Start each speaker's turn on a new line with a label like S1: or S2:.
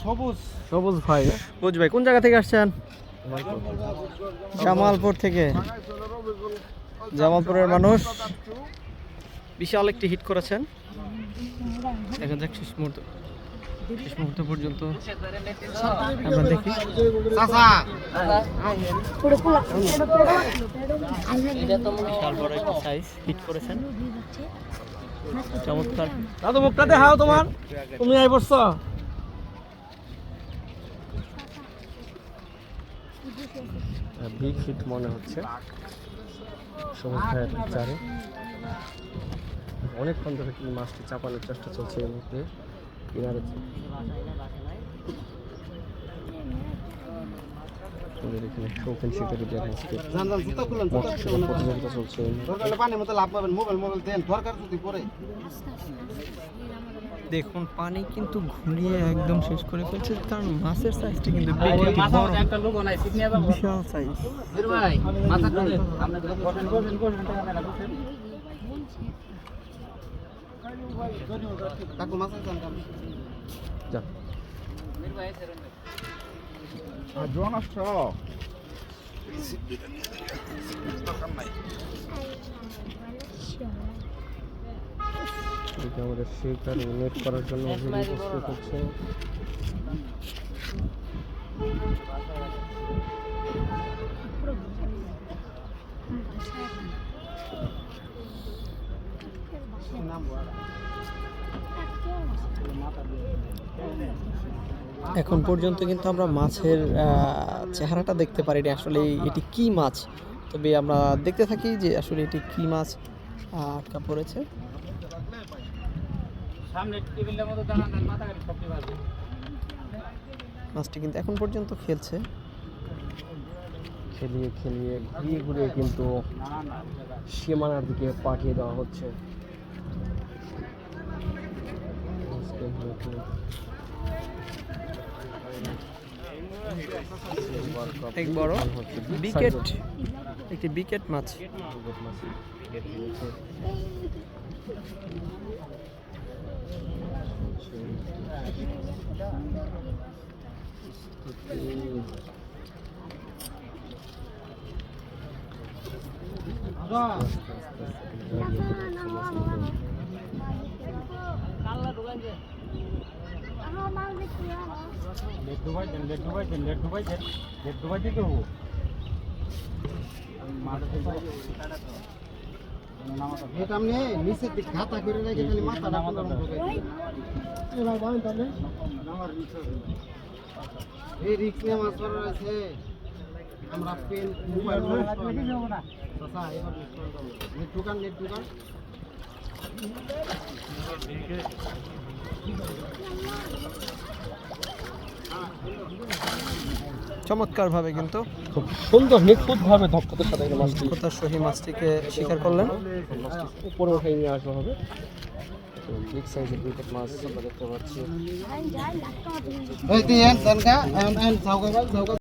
S1: সবুজ।
S2: সবুজ ভাই। সবুজ ভাই কোন জায়গা থেকে আসছেন? জামালপুর থেকে। জামালপুরের মানুষ। বিশাল একটি হিট করেছেন। দেখা যাক শেষ মুহূর্ত শেষ মুহূর্ত পর্যন্ত আমরা দেখি। বিশাল বড় একটা সাইজ হিট করেছেন। চমৎকার। দাদু মুখটা দেখাও তোমার। তুমি আই বসছো বিগ হিট মনে হচ্ছে। সবুজ চারে অনেকক্ষণ ধরে কি মাছটি চাপানোর চেষ্টা চলছে এই মুহূর্তে। কিনারে আমাদের এখানে শৌখিন শিকারি আজকে প্রতিযোগিতা চলছে।
S1: পানির মতো লাভ পাবেন মোবাইল মোবাইল দেন দরকার যদি পরে
S2: দেখুন পানি কিন্তু ঘুরিয়ে একদম শেষ করে ফেলছে কারণ মাছের সাইজটা কিন্তু। বিশাল সাইজ
S1: কাকু মাছ আছে জান
S2: যা এদিকে আমাদের শিকার নেট করার জন্য অভিযান প্রস্তুত হচ্ছে এখন পর্যন্ত কিন্তু আমরা মাছের চেহারাটা দেখতে পারিনি। আসলে এটি কি মাছ? তবে আমরা দেখতে থাকি যে আসলে এটি কি মাছ আটকা পড়েছে। মাছটি কিন্তু এখন পর্যন্ত খেলছে। খেলিয়ে খেলিয়ে ঘুরিয়ে ঘুরিয়ে কিন্তু সীমানার দিকে পাঠিয়ে দেওয়া হচ্ছে। এক বড় বিকেট একটি বিকেট মাছ।
S1: এটা আপনি নিচের দিক খাতা করে রেখে খালি মাথাটা খুলে ঢুকাই দিবেন। এই রিক্স নিয়ে মাছ ধরা রয়েছে আমরা পেন মোবাইল এবার নেট দাও। নেট ঢুকান
S2: চমৎকার ভাবে কিন্তু
S3: খুব সুন্দর নিখুঁতভাবে দক্ষতার সাথে এই মাছটি
S2: সহি মাছটিকে শিকার করলেন
S3: উপরে উঠে নিয়ে আসা হবে বিগ সাইজের বিকেট মাছ আমরা দেখতে পাচ্ছি